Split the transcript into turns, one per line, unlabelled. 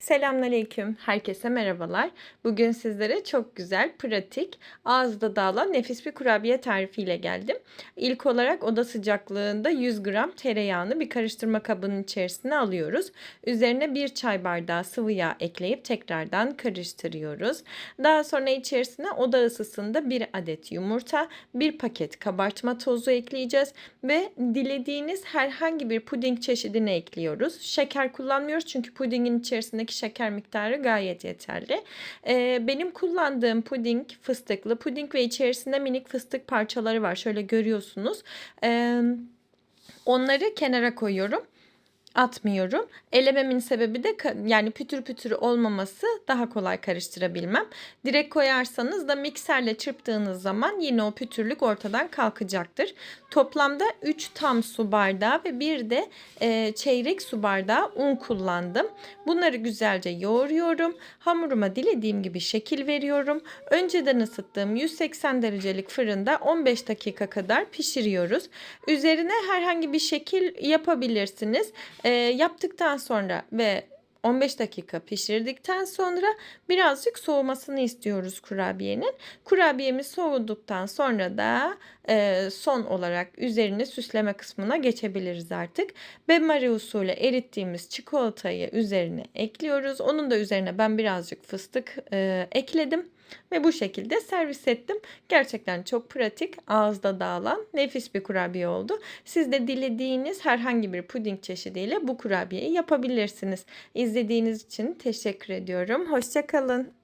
Selamünaleyküm. Herkese merhabalar. Bugün sizlere çok güzel, pratik, ağızda dağılan nefis bir kurabiye tarifiyle geldim. İlk olarak oda sıcaklığında 100 gram tereyağını bir karıştırma kabının içerisine alıyoruz. Üzerine bir çay bardağı sıvı yağ ekleyip tekrardan karıştırıyoruz. Daha sonra içerisine oda ısısında bir adet yumurta, bir paket kabartma tozu ekleyeceğiz ve dilediğiniz herhangi bir puding çeşidini ekliyoruz. Şeker kullanmıyoruz çünkü pudingin içerisindeki şeker miktarı gayet yeterli. Ee, benim kullandığım puding fıstıklı puding ve içerisinde minik fıstık parçaları var. Şöyle görüyorsunuz. Ee, onları kenara koyuyorum atmıyorum. Elememin sebebi de yani pütür pütür olmaması daha kolay karıştırabilmem. Direkt koyarsanız da mikserle çırptığınız zaman yine o pütürlük ortadan kalkacaktır. Toplamda 3 tam su bardağı ve bir de e, çeyrek su bardağı un kullandım. Bunları güzelce yoğuruyorum. Hamuruma dilediğim gibi şekil veriyorum. Önceden ısıttığım 180 derecelik fırında 15 dakika kadar pişiriyoruz. Üzerine herhangi bir şekil yapabilirsiniz. E, yaptıktan sonra ve 15 dakika pişirdikten sonra birazcık soğumasını istiyoruz kurabiyenin. Kurabiyemiz soğuduktan sonra da e, son olarak üzerine süsleme kısmına geçebiliriz artık. Benmari usulü erittiğimiz çikolatayı üzerine ekliyoruz. Onun da üzerine ben birazcık fıstık e, ekledim. Ve bu şekilde servis ettim. Gerçekten çok pratik, ağızda dağılan nefis bir kurabiye oldu. Siz de dilediğiniz herhangi bir puding çeşidiyle bu kurabiyeyi yapabilirsiniz. İzlediğiniz için teşekkür ediyorum. Hoşçakalın.